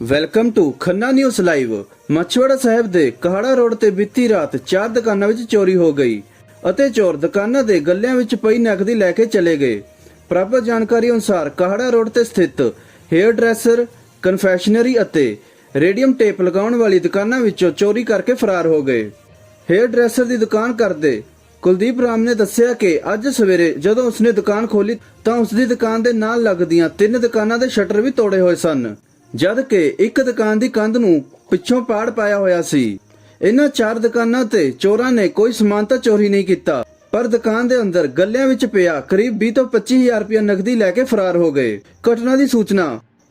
Welcome to Khanna news live. Machhiwara Sahib ਦੇ Kahara road ਤੇ ਬੀਤੀ ਰਾਤ ਚਾਰ ਦੁਕਾਨਾਂ ਵਿੱਚ ਚੋਰੀ ਹੋ ਗਈ ਅਤੇ ਚੋਰ ਦੁਕਾਨਾਂ ਦੇ ਗੱਲਿਆਂ ਵਿੱਚ ਪਈ ਨਕਦੀ ਲੈ ਕੇ ਚਲੇ ਗਏ। ਪ੍ਰਾਪਤ ਜਾਣਕਾਰੀ ਅਨੁਸਾਰ ਕਹਾੜਾ ਰੋਡ ਤੇ ਸਥਿਤ ਹੇਅਰ ਡਰੈਸਰ ਕਨਫੈਕਸ਼ਨਰੀ ਅਤੇ ਰੇਡੀਅਮ ਟੇਪ ਲਗਾਉਣ ਵਾਲੀ ਦੁਕਾਨਾਂ ਵਿੱਚੋਂ ਚੋਰੀ ਕਰਕੇ ਫਰਾਰ ਹੋ ਗਏ। ਹੇਅਰ ਡਰੈਸਰ ਦੀ ਦੁਕਾਨ ਕਰਦੇ ਕੁਲਦੀਪ ਰਾਮ ਨੇ ਦੱਸਿਆ ਕਿ ਅੱਜ ਸਵੇਰੇ ਜਦੋਂ ਉਸਨੇ ਦੁਕਾਨ ਖੋਲੀ ਤਾਂ ਉਸਦੀ ਦੁਕਾਨ ਦੇ ਨਾਲ ਲੱਗਦੀਆਂ ਤਿੰਨ ਦੁਕਾਨਾਂ ਦੇ ਸ਼ਟਰ ਵੀ ਤੋੜੇ ਹੋਏ ਸਨ। ਜਦ ਕਿ ਇੱਕ ਦੁਕਾਨ ਦੀ ਕੰਧ ਨੂੰ ਪਿੱਛੋਂ ਪਾੜ ਪਾਇਆ ਹੋਇਆ ਸੀ। ਇਹਨਾਂ ਚਾਰ ਦੁਕਾਨਾਂ ਤੇ ਚੋਰਾਂ ਨੇ ਕੋਈ ਸਮਾਨ ਤਾਂ ਚੋਰੀ ਨਹੀਂ ਕੀਤਾ ਪਰ ਦੁਕਾਨ ਦੇ ਅੰਦਰ ਗੱਲਿਆਂ ਵਿੱਚ ਪਿਆ ਕਰੀਬ 20 ਤੋਂ 25000 ਰੁਪਏ ਨਕਦੀ ਲੈ ਕੇ ਫਰਾਰ ਹੋ ਗਏ। ਘਟਨਾ ਦੀ ਸੂਚਨਾ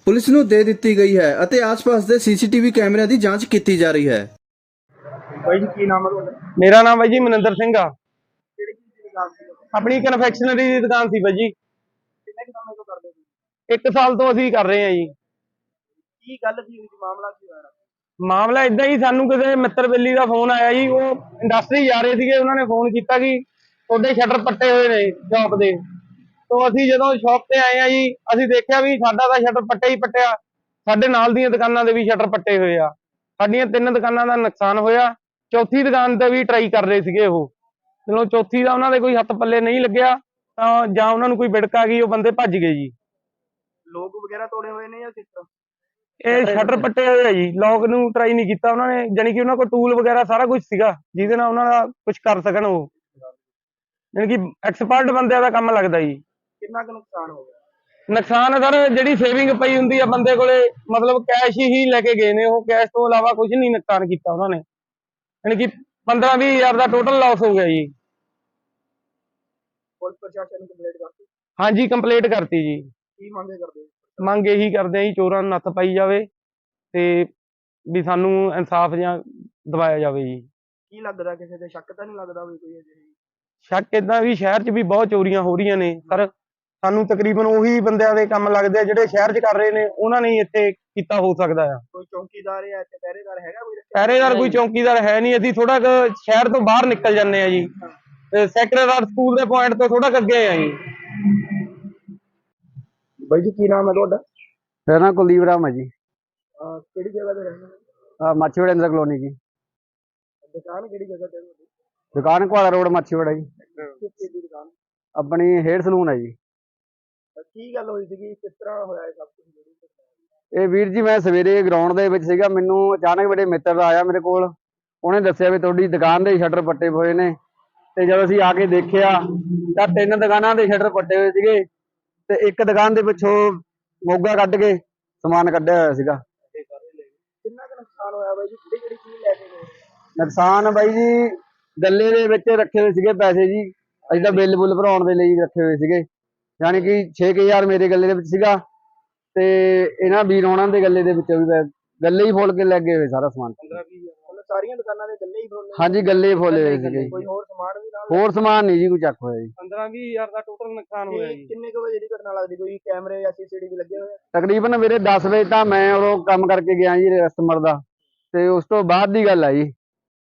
ਪੁਲਿਸ ਨੂੰ ਦੇ ਦਿੱਤੀ ਗਈ ਹੈ ਅਤੇ ਆਸ-ਪਾਸ ਦੇ ਸੀਸੀਟੀਵੀ ਕੈਮਰਿਆਂ ਦੀ ਜਾਂਚ ਕੀਤੀ ਜਾ ਰਹੀ ਹੈ। ਬਾਈ ਜੀ ਕੀ ਨਾਮ ਹੈ ਤੁਹਾਡਾ? ਮੇਰਾ ਨਾਮ ਬਾਈ ਜੀ ਮਨਿੰਦਰ ਸਿੰਘ ਆ। ਕਿਹੜੀ ਚੀਜ਼ ਦੀ ਦੁਕਾਨ ਸੀ? ਆਪਣੀ ਕਨਫੈਕਸ਼ਨਰੀ ਦੀ ਦੁਕਾਨ ਸੀ ਬਾਈ ਜੀ। ਕਿੰਨੇ ਕੁ ਸਮੇਂ ਤੋਂ ਕਰਦੇ ਸੀ ਇੱਕ ਸਾਲ ਤੋਂ ਅਸੀਂ ਕਰ ਰਹੇ ਹਾਂ ਜੀ। ਕੀ ਗੱਲ ਕੀ ਹੋਈ ਸੀ ਮਾਮਲਾ ਕੀ ਹੋਇਆ? ਮਾਮਲਾ ਇਦਾਂ ਹੀ ਸਾਨੂੰ ਕਿਸੇ ਮਿੱਤਰ ਬੇਲੀ ਦਾ ਫੋਨ ਆਇਆ ਜੀ ਉਹ ਇੰਡਸਟਰੀ ਜਾ ਰਹੇ ਸੀਗੇ ਉਹਨਾਂ ਨੇ ਫੋਨ ਕੀਤਾ ਕਿ ਤੁਹਾਡੇ ਸ਼ਟਰ ਪੱਟੇ ਹੋਏ ਨੇ ਸ਼ਾਪ ਦੇ। ਤੋਂ ਅਸੀਂ ਜਦੋਂ ਸ਼ਾਪ ਤੇ ਆਏ ਆ ਜੀ ਅਸੀਂ ਦੇਖਿਆ ਵੀ ਸਾਡਾ ਤਾਂ ਸ਼ਟਰ ਪੱਟੇ ਹੀ ਪੱਟਿਆ। ਸਾਡੇ ਨਾਲ ਦੀਆਂ ਦੁਕਾਨਾਂ ਦੇ ਵੀ ਸ਼ਟਰ ਪੱਟੇ ਹੋਏ ਆ। ਸਾਡੀਆਂ ਤਿੰਨ ਦੁਕਾਨਾਂ ਦਾ ਨੁਕਸਾਨ ਹੋਇਆ। ਚੌਥੀ ਦੁਕਾਨ ਤੇ ਵੀ ਟਰਾਈ ਕਰ ਰਹੇ ਸੀਗੇ ਉਹ। ਜਦੋਂ ਚੌਥੀ ਦਾ ਉਹਨਾਂ ਦੇ ਕੋਈ ਹੱਥ ਪੱਲੇ ਨਹੀਂ ਲੱਗਿਆ ਤਾਂ ਜਾਂ ਉਹਨਾਂ ਨੂੰ ਕੋਈ ਵਿੜਕ ਆ ਗਈ ਉਹ ਬੰਦੇ ਭੱਜ ਗਏ ਜੀ। ਲੋਕ ਵਗੈਰਾ ਤੋੜੇ ਹੋਏ ਨੇ ਜਾਂ ਕਿਸ ਤਰ੍ਹਾਂ? ਇਹ ਸ਼ਟਰ ਪੱਟੇ ਹੋਏ ਆ ਜੀ। ਲੌਕ ਨੂੰ ਟਰਾਈ ਨਹੀਂ ਕੀਤਾ ਉਹਨਾਂ ਨੇ। ਜਾਣੀ ਕਿ ਉਹਨਾਂ ਕੋਲ ਟੂਲ ਵਗੈਰਾ ਸਾਰਾ ਕੁਝ ਸੀਗਾ ਜਿਹਦੇ ਨਾਲ ਉਹਨਾਂ ਦਾ ਕੁਝ ਕਰ ਸਕਣ ਉਹ। ਜਾਣੀ ਕਿ ਐਕਸਪਰਟ ਬੰਦਿਆਂ ਦਾ ਕੰਮ ਲੱਗਦਾ ਜੀ। ਕਿੰਨਾ ਕੁ ਨੁਕਸਾਨ ਹੋ ਗਿਆ? ਨੁਕਸਾਨ ਸਰ ਜਿਹੜੀ ਸੇਵਿੰਗ ਪਈ ਹੁੰਦੀ ਆ ਬੰਦੇ ਕੋਲੇ ਮਤਲਬ ਕੈਸ਼ ਹੀ ਲੈ ਕੇ ਗਏ ਨੇ। ਉਹ ਕੈਸ਼ ਤੋਂ ਇਲਾਵਾ ਕੁਝ ਨਹੀਂ ਨੁਕਸਾਨ ਕੀਤਾ ਉਹਨਾਂ ਨੇ। ਜਾਣੀ ਕਿ 15 20 ਹਜ਼ਾਰ ਦਾ ਟੋਟਲ ਲਾਸ ਹੋ ਗਿਆ ਜੀ। ਪੁਲਿਸ ਪ੍ਰਸ਼ਾਸਨ ਨੂੰ ਕੰਪਲੇਂਟ ਕਰਤੀ? ਹਾਂਜੀ ਕੰਪਲੀਟ ਕਰਤੀ ਜੀ। ਕੀ ਮੰਗੇ ਕਰਦੇ? ਮੰਗ ਇਹੀ ਕਰਦੇ ਆ ਜੀ ਚੋਰਾਂ ਨੂੰ ਨੱਥ ਪਾਈ ਜਾਵੇ ਤੇ ਵੀ ਸਾਨੂੰ ਇਨਸਾਫ ਜਾਂ ਦਿਵਾਇਆ ਜਾਵੇ ਜੀ। ਕੀ ਲੱਗਦਾ ਕਿਸੇ ਤੇ? ਸ਼ੱਕ ਤਾਂ ਨਹੀਂ ਲੱਗਦਾ ਵੀ ਕੋਈ ਅਜਿਹੀ? ਸ਼ੱਕ ਇਦਾਂ ਵੀ ਸ਼ਹਿਰ 'ਚ ਵੀ ਬਹੁਤ ਚੋਰੀਆਂ ਹੋ ਰਹੀਆਂ ਨੇ। ਸਰ ਸਾਨੂੰ ਤਕਰੀਬਨ ਉਹੀ ਬੰਦਿਆਂ ਦੇ ਕੰਮ ਲੱਗਦੇ ਆ ਜਿਹੜੇ ਸ਼ਹਿਰ 'ਚ ਕਰ ਰਹੇ ਨੇ ਉਹਨਾਂ ਨੇ ਹੀ ਇੱਥੇ ਕੀਤਾ ਹੋ ਸਕਦਾ ਆ। ਕੋਈ ਚੌਕੀਦਾਰ ਜਾਂ ਇੱਥੇ ਪਹਿਰੇਦਾਰ ਹੈਗਾ ਕੋਈ ਰੱਖਿਆ? ਪਹਿਰੇਦਾਰ ਕੋਈ ਚੌਕੀਦਾਰ ਹੈ ਨਹੀਂ। ਅਸੀਂ ਥੋੜਾ ਕੁ ਸ਼ਹਿਰ ਤੋਂ ਬਾਹਰ ਨਿਕਲ ਜਾਂਦੇ ਆ ਜੀ। ਤੇ ਸੈਕਟਰੀਏਟ ਸਕੂਲ ਦੇ ਪੁਆਇੰਟ ਤੋਂ ਥੋੜਾ ਅੱਗੇ ਆ ਜੀ। ਬਾਈ ਜੀ ਕੀ ਨਾਮ ਹੈ ਤੁਹਾਡਾ? ਮੇਰਾ ਨਾਮ ਕੁਲਦੀਪ ਰਾਮ ਹੈ ਜੀ। ਅਹ ਕਿਹੜੀ ਜਗ੍ਹਾ ਤੇ ਰਹਿੰਦੇ ਹੋ? ਅਹ ਮਾਛੀਵਾੜਾ ਇੰਦਰ ਕਲੋਨੀ ਜੀ। ਦੁਕਾਨ ਕਿਹੜੀ ਜਗ੍ਹਾ ਤੇ ਹੈ ਤੁਹਾਡੀ? ਦੁਕਾਨ ਕੁਆਲਾ ਰੋਡ ਮਾਛੀਵਾੜਾ ਜੀ। ਕਿਸ ਚੀਜ਼ ਦੀ ਦੁਕਾਨ? ਆਪਣੀ ਹੇਅਰ ਸਲੂਨ ਹੈ ਜੀ। ਤਾਂ ਕੀ ਗੱਲ ਹੋਈ ਸੀਗੀ? ਕਿਸ ਤਰ੍ਹਾਂ ਹੋਇਆ ਇਹ ਸਭ ਕੁਝ? ਜਿਹੜੀ? ਇਹ ਵੀਰ ਜੀ ਮੈਂ ਸਵੇਰੇ ਗਰਾਊਂਡ ਦੇ ਵਿੱਚ ਸੀਗਾ। ਮੈਨੂੰ ਅਚਾਨਕ ਮੇਰੇ ਮਿੱਤਰ ਦਾ ਆਇਆ ਮੇਰੇ ਕੋਲ। ਉਹਨੇ ਦੱਸਿਆ ਵੀ ਤੁਹਾਡੀ ਦੁਕਾਨ ਦੇ ਸ਼ਟਰ ਪੱਟੇ ਹੋਏ ਨੇ। ਤੇ ਜਦੋਂ ਅਸੀਂ ਆ ਕੇ ਦੇਖਿਆ ਤਾਂ ਤਿੰਨ ਦੁਕਾਨਾਂ ਦੇ ਸ਼ਟਰ ਪੱਟੇ ਹੋਏ ਸੀਗੇ। ਤੇ ਇੱਕ ਦੁਕਾਨ ਦੇ ਪਿੱਛੋਂ ਮੋਗਾ ਕੱਢ ਕੇ ਸਮਾਨ ਕੱਢਿਆ ਹੋਇਆ ਸੀਗਾ। ਕਿੰਨਾ ਕੁ ਨੁਕਸਾਨ ਹੋਇਆ ਬਾਈ ਜੀ? ਕਿਹੜੀ ਕਿਹੜੀ ਚੀਜ਼ ਲੈ ਕੇ ਗਏ? ਨੁਕਸਾਨ ਬਾਈ ਜੀ ਗੱਲੇ ਦੇ ਵਿੱਚ ਰੱਖੇ ਹੋਏ ਸੀਗੇ ਪੈਸੇ ਜੀ। ਅਸੀਂ ਤਾਂ ਬਿੱਲ ਬੁੱਲ ਭਰਾਉਣ ਦੇ ਲਈ ਰੱਖੇ ਹੋਏ ਸੀਗੇ। ਯਾਨੀ ਕਿ 6000 ਮੇਰੇ ਗੱਲੇ ਦੇ ਵਿੱਚ ਸੀਗਾ ਤੇ ਇਹਨਾਂ ਵੀਰ ਹੋਣਾਂ ਦੇ ਗੱਲੇ ਦੇ ਵਿੱਚੋਂ ਵੀ ਗੱਲੇ ਹੀ ਫੁੱਲ ਕੇ ਲੱਗੇ ਹੋਏ ਸਾਰਾ ਸਮਾਨ। 15 20 ਮਤਲਬ ਸਾਰੀਆਂ ਦੁਕਾਨਾਂ ਦੇ ਗੱਲੇ ਹੀ ਫੋਲੇ ਹਾਂਜੀ ਗੱਲੇ ਹੀ ਫੁੱਲੇ ਹੋਏ ਸੀਗੇ। ਕੋਈ ਹੋਰ ਸਮਾਨ ਹੋਰ ਸਮਾਨ ਨਹੀਂ ਜੀ ਕੋਈ ਚੱਕ ਹੋਇਆ ਜੀ। 15 20 ਹਜ਼ਾਰ ਦਾ ਟੋਟਲ ਨੁਕਸਾਨ ਹੋਇਆ ਕੀ- ਜੀ। ਕਿੰਨੇ ਕੁ ਵਜੇ ਦੀ ਘਟਨਾ ਲੱਗਦੀ? ਕੋਈ ਕੈਮਰੇ ਜਾਂ ਸੀਸੀਟੀਵੀ ਲੱਗੇ ਹੋਏ ਆ? ਤਕਰੀਬਨ ਮੇਰੇ 10 ਵਜੇ ਤਾਂ ਮੈਂ ਉਦੋਂ ਕੰਮ ਕਰਕੇ ਗਿਆ ਜੀ ਕਸਟਮਰ ਦਾ। ਤੇ ਉਸ ਤੋਂ ਬਾਅਦ ਦੀ ਗੱਲ ਆ ਜੀ।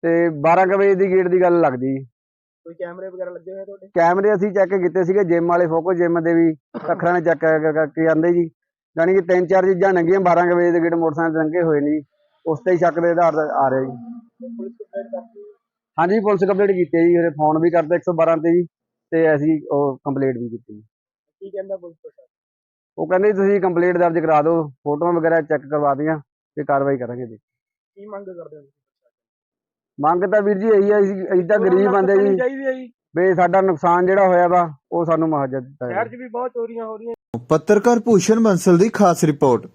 ਤੇ 12 ਕੁ ਵਜੇ ਦੀ ਗੇਟ ਦੀ ਗੱਲ ਲੱਗਦੀ ਜੀ। ਕੋਈ ਕੈਮਰੇ ਵਗੈਰਾ ਲੱਗੇ ਹੋਏ ਤੁਹਾਡੇ? ਕੈਮਰੇ ਅਸੀਂ ਚੈੱਕ ਕੀਤੇ ਸੀਗੇ ਜਿਮ ਵਾਲੇ ਫੋਕੋ ਜਿਮ ਦੇ ਵੀ ਅੱਖਰਾਂ ਨੇ ਚੈੱਕ ਕਰਕੇ ਜਾਂਦੇ ਜੀ। ਯਾਨੀ ਕਿ ਤਿੰਨ ਚਾਰ ਚੀਜ਼ਾਂ ਨੰਗੀਆਂ 12 ਕੁ ਵਜੇ ਦੇ ਗੇਟ ਮੋਟਰਸਾਈਕਲ ਨੰਗੇ ਹੋਏ ਨੇ ਜੀ। ਉਸ ਤੇ ਹੀ ਸ਼ੱਕ ਦੇ ਆਧਾਰ ਤੇ ਆ ਰਿਹਾ ਜੀ। ਹਾਂਜੀ ਪੁਲਿਸ ਕੰਪਲੀਟ ਕੀਤੀ ਹੈ ਜੀ ਉਹਦੇ ਫੋਨ ਵੀ ਕਰਤੇ 112 ਤੇ ਜੀ ਤੇ ਅਸੀਂ ਉਹ ਕੰਪਲੀਟ ਵੀ ਕੀਤੀ ਕੀ ਕਹਿੰਦਾ ਪੁਲਿਸ ਪ੍ਰਸ਼ਾਸਨ? ਉਹ ਕਹਿੰਦੇ ਜੀ ਤੁਸੀਂ ਕੰਪਲੀਟ ਦਰਜ ਕਰਾ ਦਿਓ ਫੋਟੋਆਂ ਵਗੈਰਾ ਚੈੱਕ ਕਰਵਾ ਦੀਆਂ ਤੇ ਕਾਰਵਾਈ ਕਰਾਂਗੇ ਜੀ। ਕੀ ਮੰਗ ਕਰਦੇ ਹੋ ਮੰਗ ਤਾਂ ਵੀਰ ਜੀ ਇਹੀ ਹੈ ਤਾਂ ਗਰੀਬ ਬੰਦੇ ਜੀ। ਵੀ ਸਾਡਾ ਨੁਕਸਾਨ ਜਿਹੜਾ ਹੋਇਆ ਵਾ ਉਹ ਸਾਨੂੰ ਮੁਆਵਜ਼ਾ ਦਿੱਤਾ ਸ਼ਹਿਰ ਜਾਵੇ। 'ਚ ਵੀ ਬਹੁਤ ਚੋਰੀਆਂ ਹੋ ਰਹੀਆਂ। ਪੱਤਰਕਾਰ ਭੂਸ਼ਣ ਬੰਸਲ ਦੀ ਖਾਸ ਰਿਪੋਰਟ।